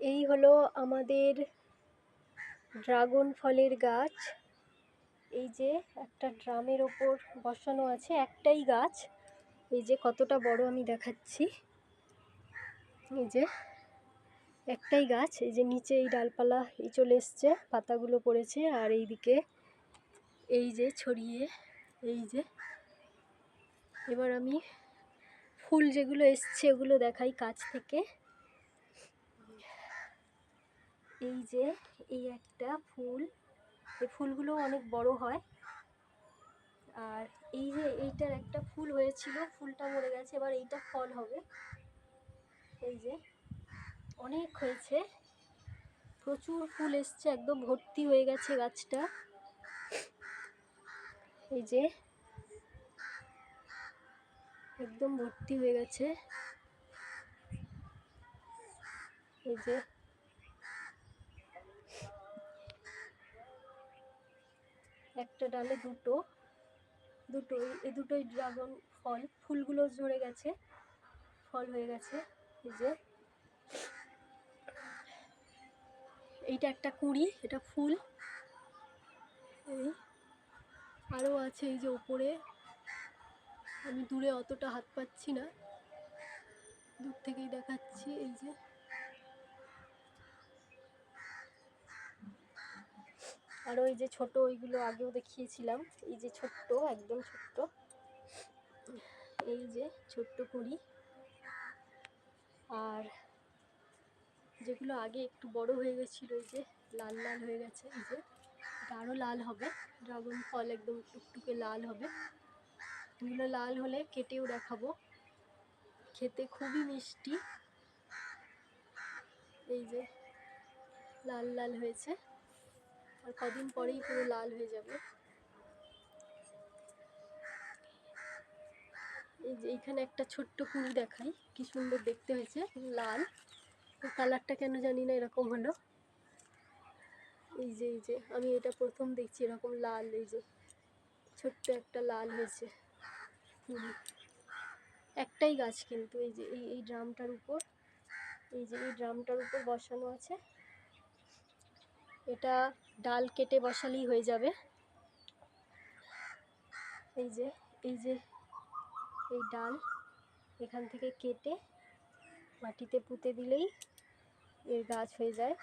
এই হলো আমাদের ড্রাগন ফলের গাছ। এই যে একটা ড্রামের ওপর বসানো আছে একটাই গাছ। এই যে কতটা বড় আমি দেখাচ্ছি। এই যে একটাই গাছ, এই যে নিচে এই ডালপালা এই চলে এসছে, পাতাগুলো পড়েছে আর এইদিকে এই যে ছড়িয়ে, এই যে এবার আমি ফুল যেগুলো এসছে ওগুলো দেখাই কাছ থেকে। এই যে, এই একটা ফুল। এই ফুলগুলো অনেক বড় হয়। আর এই যে, এইটার একটা ফুল হয়েছিল, ফুলটা মরে গেছে, এবার এইটা ফল হবে। এই যে, অনেক হয়েছে। প্রচুর ফুল এসছে, একদম ভর্তি হয়ে গেছে গাছটা। এই যে, একদম ভর্তি হয়ে গেছে। এই যে একটা ডালে দুটো দুটো, এই দুটোই ড্রাগন ফল। ফুলগুলো ঝরে গেছে, ফল হয়ে গেছে, এই যে। এইটা একটা কুঁড়ি, এটা ফুল। এই আরও আছে এই যে ওপরে। আমি দূরে অতটা হাত পাচ্ছি না। দূর থেকেই দেখাচ্ছি, এই যে। আর ওই যে ছোট ওইগুলো আগেও দেখিয়েছিলাম। এই যে ছোট্ট, একদম ছোট্ট। এই যে ছোট্ট কুড়ি। আর যেগুলো আগে একটু বড় হয়ে গেছিল, এই যে লাল লাল হয়ে গেছে, এই যে। আরও লাল হবে। ড্রাগন ফল একদম টুকটুকে লাল হবে। এগুলো লাল হলে কেটেও দেখাবো। খেতে খুবই মিষ্টি। এই যে লাল লাল হয়েছে। আর কদিন পরেই পুরো লাল হয়ে যাবে। এই যে এইখানে একটা ছোট্ট কুড়ি দেখাই, কি সুন্দর দেখতে হয়েছে, লাল। কালারটা কেন জানি না এরকম হলো। এই যে এই যে, আমি এটা প্রথম দেখছি এরকম লাল, এই যে, ছোট্ট একটা লাল হয়েছে। একটাই গাছ কিন্তু, এই যে, এই এই ড্রামটার উপর, এই যে, এই ড্রামটার উপর বসানো আছে। এটা ডাল কেটে বসালেই হয়ে যাবে। এই যে এই যে, এই ডাল এখান থেকে কেটে মাটিতে পুঁতে দিলেই এর গাছ হয়ে যায়।